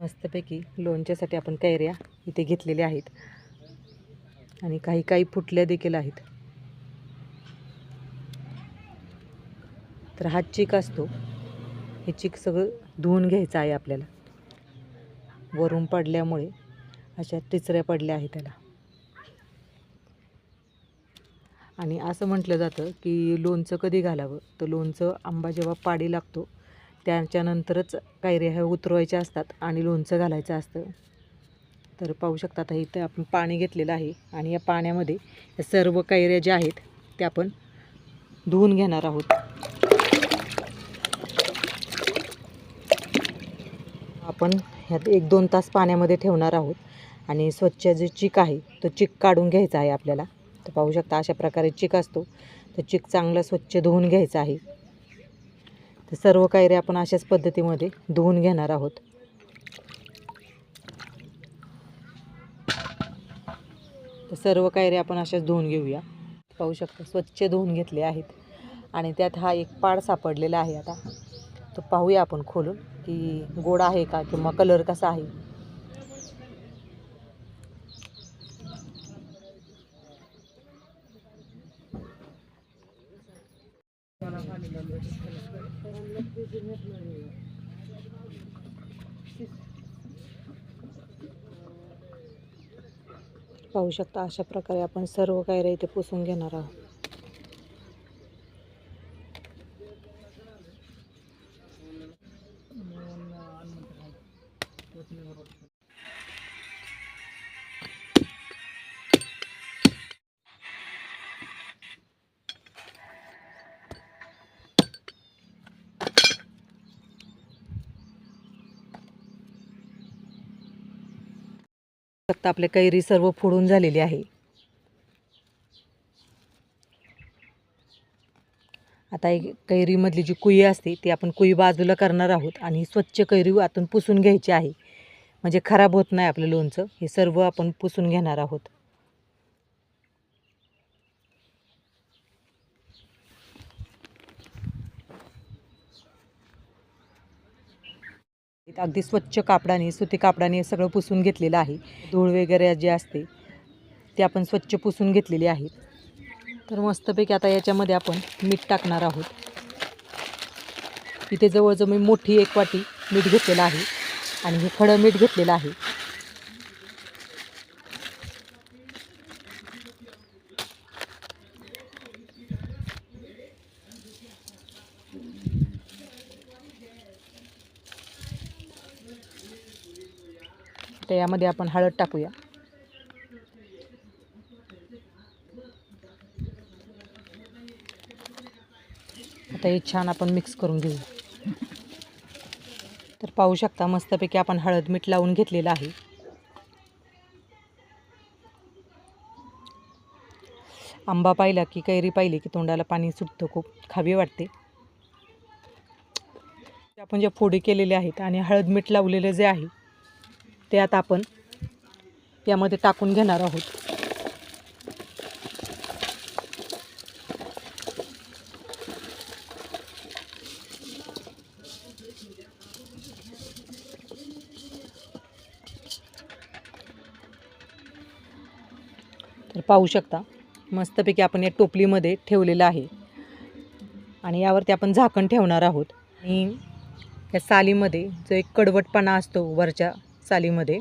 मस्तपैकी लोणच्यासाठी आपण कैऱ्या इथे घेतलेल्या आहेत. आणि काही काही फुटल्या देखील आहेत. तर हा चिक असतो. हे चिक सगळं धुवून घ्यायचं आहे आपल्याला. वरून पडल्यामुळे अशा टिचऱ्या पडल्या आहेत त्याला. आणि असं म्हटलं जातं की लोणचं कधी घालावं? तर लोणचं आंबा जेव्हा पाडी लागतो त्याच्यानंतरच कैऱ्या ह्या उतरवायच्या असतात आणि लोणचं घालायचं असतं. तर पाहू शकता आता इथं आपण पाणी घेतलेलं आहे आणि या पाण्यामध्ये या सर्व कैऱ्या ज्या आहेत त्या आपण धुवून घेणार आहोत. आपण ह्यात एक दोन तास पाण्यामध्ये ठेवणार आहोत आणि स्वच्छ जे चिक आहे तो चिक काढून घ्यायचा आहे आपल्याला. तर पाहू शकता अशा प्रकारे चिक असतो. तर चिक चांगला स्वच्छ धुवून घ्यायचा आहे. तर सर्व कायऱ्या आपण अशाच पद्धतीमध्ये धुवून घेणार आहोत. तर सर्व कायऱ्या आपण अशाच धुवून घेऊया. पाहू शकता स्वच्छ धुवून घेतले आहेत. आणि त्यात हा एक पाड सापडलेला आहे आता. तो पाहूया आपण खोलून की गोड आहे का किंवा कलर कसा आहे. पाहू शकता अशा प्रकारे आपण सर्व कैऱ्या इथे पुसून घेणार आहोत. शकता आपल्या कैरी सर्व फोडून झालेली आहे. आता एक कैरीमधली जी कुई असते ती आपण कुई बाजूला करणार आहोत आणि स्वच्छ कैरी आतून पुसून घ्यायची आहे. म्हणजे खराब होत नाही आपलं लोणचं हे सर्व आपण पुसून घेणार आहोत. इथं अगदी स्वच्छ कापडाने सुती कापडाने सगळं पुसून घेतलेलं आहे. धूळ वगैरे जे असते ते आपण स्वच्छ पुसून घेतलेली आहे. तर मस्तपैकी आता याच्यामध्ये आपण मीठ टाकणार आहोत. इथे जवळजवळ मी मोठी एक वाटी मीठ घेतलेलं आहे आणि हे खडं मीठ घेतलेलं आहे. तर यामध्ये आपण हळद टाकूया. आता हे छान आपण मिक्स करून घेऊ. तर पाहू शकता मस्तपैकी आपण हळद मीठ लावून घेतलेलं आहे. आंबा पाहिला की कैरी पाहिली की तोंडाला पाणी सुटतं खूप खावी वाटते. आपण ज्या फोडी केलेले आहेत आणि हळद मीठ लावलेलं जे आहे ते आता आपण यामध्ये टाकून घेणार आहोत. तर पाहू शकता मस्तपैकी आपण या टोपलीमध्ये ठेवलेलं आहे. आणि यावरती आपण झाकण ठेवणार आहोत. आणि या सालीमध्ये जो एक कडवटपणा असतो वरच्या चालीमध्ये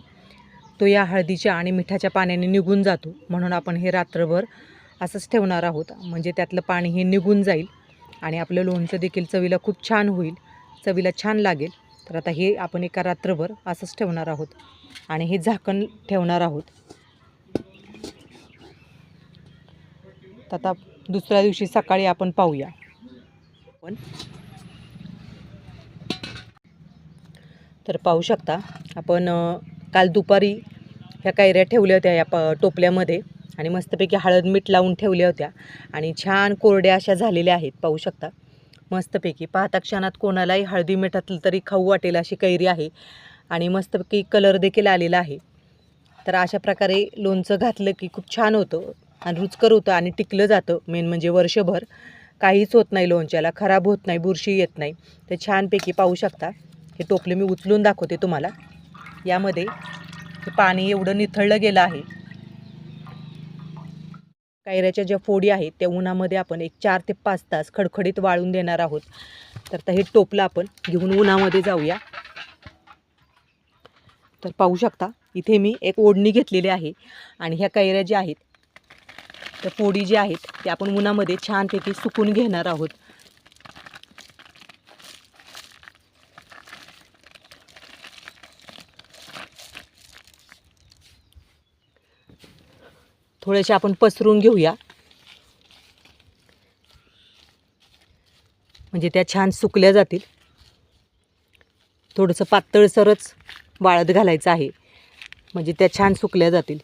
तो या हळदीच्या आणि मिठाच्या पाण्याने निघून जातो. म्हणून आपण हे रात्रभर असंच ठेवणार आहोत. म्हणजे त्यातलं पाणी हे निघून जाईल आणि आपलं लोणचं देखील चवीला खूप छान होईल चवीला छान लागेल. तर आता हे आपण एका रात्रभर असंच ठेवणार आहोत आणि हे झाकण ठेवणार आहोत. तर आता दुसऱ्या दिवशी सकाळी आपण पाहूया. पण तर पाहू शकता. आपण काल दुपारी ह्या कैऱ्या ठेवल्या होत्या या प टोपल्यामध्ये आणि मस्तपैकी हळद मीठ लावून ठेवल्या होत्या आणि छान कोरड्या अशा झालेल्या आहेत. पाहू शकता. मस्तपैकी. पाहता क्षणात कोणालाही हळदी मिठातलं तरी खाऊ वाटेल अशी कैरी आहे आणि मस्तपैकी कलर देखील आलेला आहे. तर अशा प्रकारे लोणचं घातलं की खूप छान होतं आणि रुचकर होतं आणि टिकलं जातं. मेन म्हणजे वर्षभर काहीच होत नाही लोणच्याला. खराब होत नाही बुरशी येत नाही. ते छानपैकी पाहू शकता. हे टोपले मी उचलून दाखवते तुम्हाला. यामध्ये हे पाणी एवढं निथळलं गेलं आहे. कैऱ्याच्या ज्या फोडी आहेत त्या उन्हामध्ये आपण एक चार ते पाच तास खडखडीत वाळून देणार आहोत. तर आता हे टोपलं आपण घेऊन उन्हामध्ये जाऊया. तर पाहू शकता इथे मी एक ओढणी घेतलेली आहे आणि ह्या कैऱ्या ज्या आहेत त्या फोडी ज्या आहेत त्या आपण उन्हामध्ये छानपैकी सुकून घेणार आहोत. थोड्याशा आपण पसरून घेऊया. म्हणजे त्या छान सुकल्या जातील. थोडंसं पातळसरच वाळत घालायचं आहे. म्हणजे त्या छान सुकल्या जातील.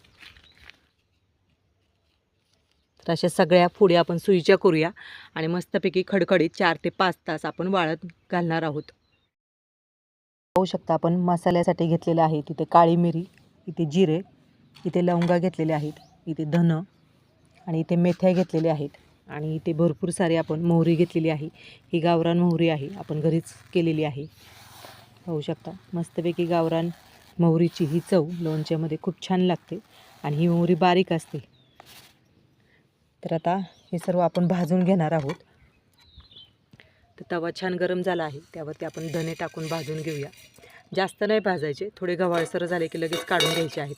तर अशा सगळ्या फुड्या आपण सुईच्या करूया आणि मस्तपैकी खडखडीत चार ते पाच तास आपण वाळत घालणार आहोत. पाहू शकता आपण मसाल्यासाठी घेतलेलं आहे तिथे काळी मिरी इथे जिरे इथे लवंगा घेतलेले आहेत. इथे धन आणि इथे मेथ्या घेतलेल्या आहेत. आणि इथे भरपूर सारे आपण मोहरी घेतलेली आहे. ही गावरान मोहरी आहे. आपण घरीच केलेली आहे. पाहू शकता. मस्तपैकी गावरान मोहरीची ही चव लोणच्यामध्ये खूप छान लागते आणि ही मोहरी बारीक असते. तर आता हे सर्व आपण भाजून घेणार आहोत. तर तवा छान गरम झाला आहे. त्यावरती आपण धने टाकून भाजून घेऊया. जास्त नाही भाजायचे. थोडे गव्हाळसर झाले की लगेच काढून घ्यायचे आहेत.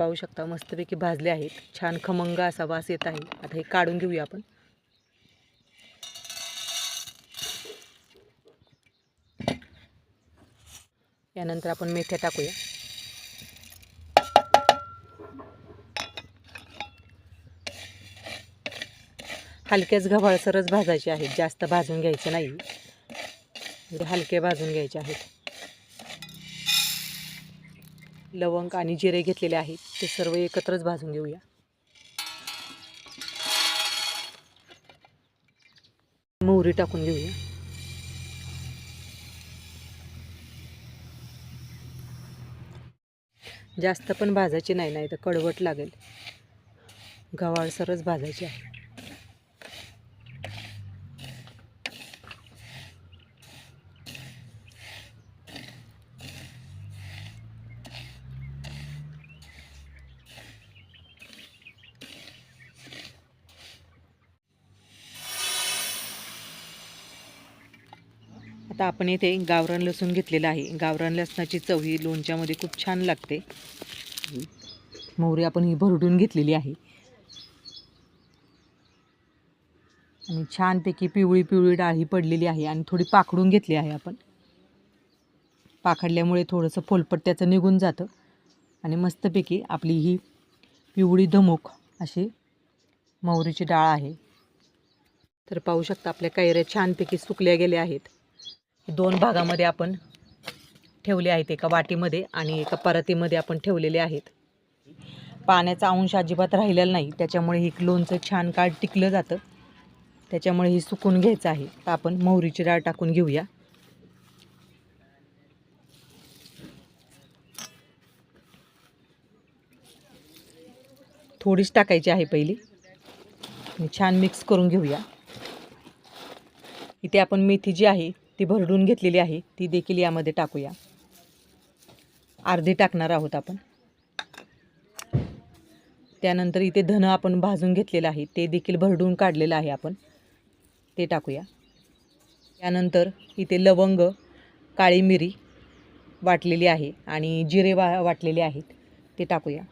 पाहू शकता मस्तपैकी भाजले आहेत. छान खमंग असा वास येत आहे. आता हे काढून घेऊया आपण. यानंतर आपण मेथ्या टाकूया. हलक्याच गव्हाळसरच भाजायचे आहेत जास्त भाजून घ्यायचे नाही. म्हणजे हलके भाजून घ्यायचे आहेत. लवंग आणि जिरे घेतलेले आहेत. ते सर्व एकत्रच भाजून घेऊया. मोहरी टाकून घेऊया. जास्त पण भाजायची नाही नाही तर कडवट लागेल. गव्हाळसरच भाजायची आहे. आता आपण इथे गावरान लसूण घेतलेलं आहे. गावरान लसणाची चव ही लोणच्यामध्ये खूप छान लागते. मोहरी आपण ही भरडून घेतलेली आहे. आणि छानपैकी पिवळी पिवळी डाळ ही पडलेली आहे आणि थोडी पाखडून घेतली आहे आपण. पाखडल्यामुळे थोडंसं फोलपट त्याचं निघून जातं. आणि मस्तपैकी आपली ही पिवळी धमूक अशी मोहरीची डाळ आहे. तर पाहू शकता आपल्या कैऱ्या छानपैकी सुकल्या गेल्या आहेत. दोन भागामध्ये आपण ठेवले आहेत एका वाटीमध्ये आणि एका परतीमध्ये आपण ठेवलेले आहेत. पाण्याचा अंश अजिबात राहिलेला नाही त्याच्यामुळे ही लोणचं छान काळ टिकलं जातं. त्याच्यामुळे ही सुकून घ्यायचं आहे. तर आपण मोहरीची डाळ टाकून घेऊया. थोडीच टाकायची आहे पहिली. छान मिक्स करून घेऊया. इथे आपण मेथी जी आहे ती भरडून घेतलेली आहे ती देखील यामध्ये टाकूया. अर्धी टाकणार आहोत आपण. त्यानंतर इथे धन आपण भाजून घेतलेलं आहे ते देखील भरडून काढलेलं आहे आपण. ते टाकूया. त्यानंतर इथे लवंग काळी मिरी वाटलेली आहे आणि जिरे वा वाटलेले आहेत ते टाकूया.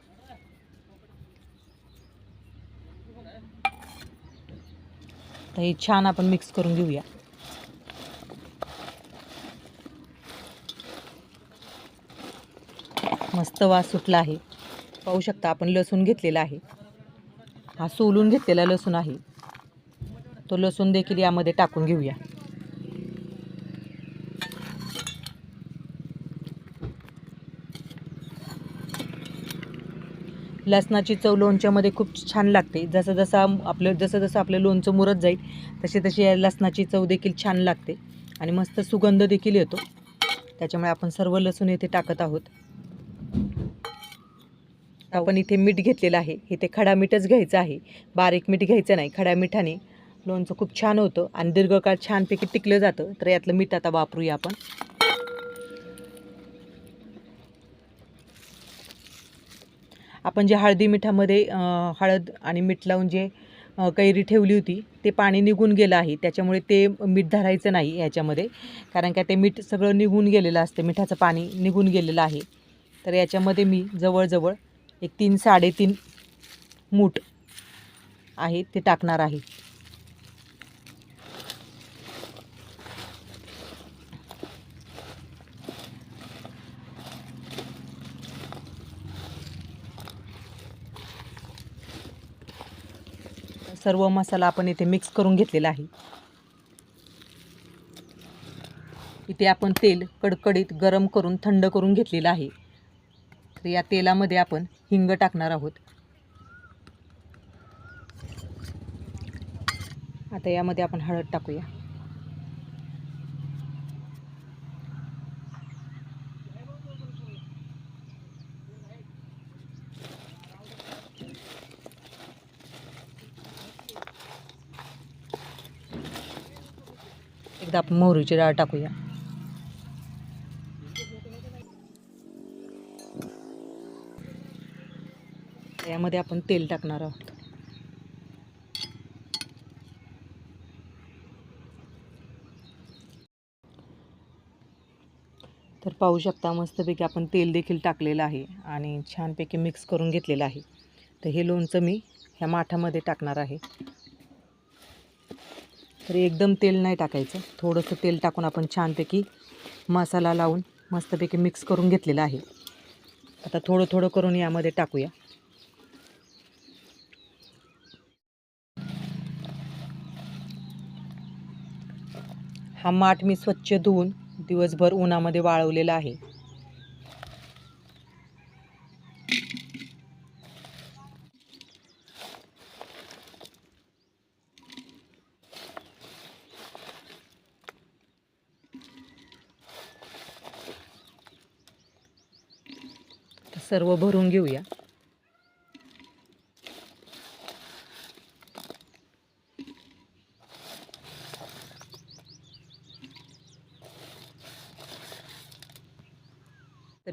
तर हे छान आपण मिक्स करून घेऊया. मस्त वास सुटला आहे. पाहू शकता आपण लसूण घेतलेला आहे. हा सोलून घेतलेला लसूण आहे. तो लसूण देखील यामध्ये टाकून घेऊया. लसणाची चव लोणच्यामध्ये खूप छान लागते. जसं जसं आपलं जसं जसं आपलं लोणचं मुरत जाईल तशी तशी या लसणाची चव देखील छान लागते. आणि मस्त सुगंध देखील येतो. त्याच्यामुळे आपण सर्व लसूण येथे टाकत आहोत. आपण इथे मीठ घेतलेलं आहे. इथे खडा मीठच घ्यायचं आहे. बारीक मीठ घ्यायचं नाही. खड्या मिठाने लोणचं खूप छान होतं आणि दीर्घकाळ छानपैकी टिकलं जातं. तर यातलं मीठ आता वापरूया आपण. आपण जे हळदी मिठामध्ये हळद आणि मीठ लावून जे कैरी ठेवली होती ते पाणी निघून गेलं आहे. त्याच्यामुळे ते मीठ धरायचं नाही ह्याच्यामध्ये कारण का ते मीठ सगळं निघून गेलेलं असतं. मिठाचं पाणी निघून गेलेलं आहे. तर याच्यामध्ये मी जवळजवळ एक तीन साडेतीन मूठ आहे ते टाकणार आहे. सर्व मसाला आपण इथे मिक्स करून घेतलेला आहे. इथे आपण तेल कडकडीत गरम करून थंड करून घेतलेलं आहे. तर या तेलामध्ये आपण हिंग टाकणार आहोत. आता यामध्ये आपण हळद टाकूया. एकदा आपण मोहरीची डाळ टाकूया. यामध्ये आपण तेल टाकणार आहोत. तर पाहू शकता मस्तपैकी आपण तेल देखील टाकलेलं आहे आणि छानपैकी मिक्स करून घेतलेलं आहे. तर हे लोणचं मी ह्या माठामध्ये टाकणार आहे. तर एकदम तेल नाही टाकायचं. थोडंसं तेल टाकून आपण छानपैकी मसाला लावून मस्तपैकी मिक्स करून घेतलेलं आहे. आता थोडं थोडं करून यामध्ये टाकूया. हा माठ मी स्वच्छ धुवून दिवसभर उन्हामध्ये वाळवलेला आहे. सर्व भरून घेऊया.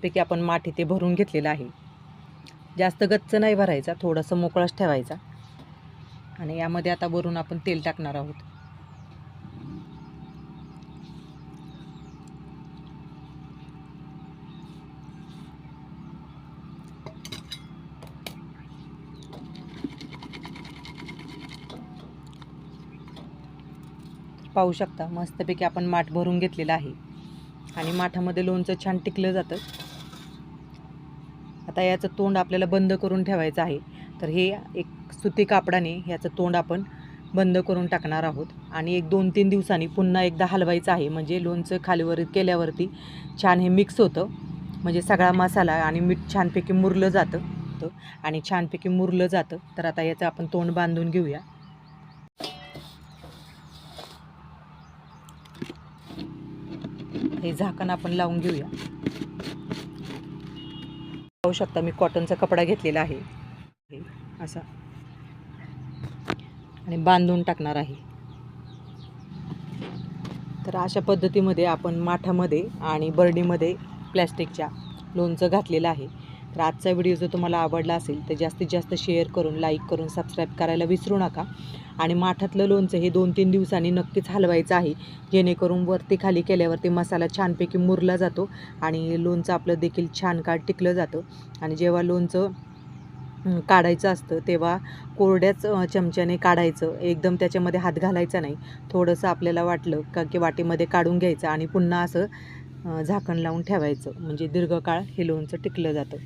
त्यापैकी आपण माठ इथे भरून घेतलेलं आहे. जास्त गच्च नाही भरायचा थोडंसं मोकळाच ठेवायचा. आणि यामध्ये आता भरून आपण तेल टाकणार आहोत. पाहू शकता मस्तपैकी आपण माठ भरून घेतलेलं आहे. आणि माठामध्ये लोणचं छान टिकलं जातं. आता याचं तोंड आपल्याला बंद करून ठेवायचं आहे. तर हे एक सुती कापडाने याचं तोंड आपण बंद करून टाकणार आहोत. आणि एक दोन तीन दिवसांनी पुन्हा एकदा हलवायचं आहे. म्हणजे लोणचं खालीवर केल्यावरती छान हे मिक्स होतं. म्हणजे सगळा मसाला आणि मीठ छानपैकी मुरलं जातं. तर आणि छानपैकी मुरलं जातं. तर आता याचं आपण तोंड बांधून घेऊया. हे झाकण आपण लावून घेऊया. पाहू शकता मी कॉटनचा कपडा घेतलेला आहे. असा. आणि बांधून टाकणार आहे. तर अशा पद्धतीमध्ये आपण माठामध्ये आणि बर्डीमध्ये प्लॅस्टिकच्या लोणचं घातलेलं आहे. तर आजचा व्हिडिओ जर तुम्हाला आवडला असेल तर जास्तीत जास्त शेअर करून लाईक करून सबस्क्राईब करायला विसरू नका. आणि माठातलं लोणचं हे दोन तीन दिवसांनी नक्कीच हलवायचं आहे. जेणेकरून वरती खाली केल्यावरती मसाला छानपैकी मुरला जातो आणि लोणचं आपलं देखील छान काळ टिकलं जातं. आणि जेव्हा लोणचं काढायचं असतं तेव्हा कोरड्याच चमच्याने काढायचं. एकदम त्याच्यामध्ये हात घालायचा नाही. थोडंसं आपल्याला वाटलं का की वाटीमध्ये काढून घ्यायचं आणि पुन्हा असं झाकण लावून ठेवायचं. म्हणजे दीर्घकाळ हे लोणचं टिकलं जातं.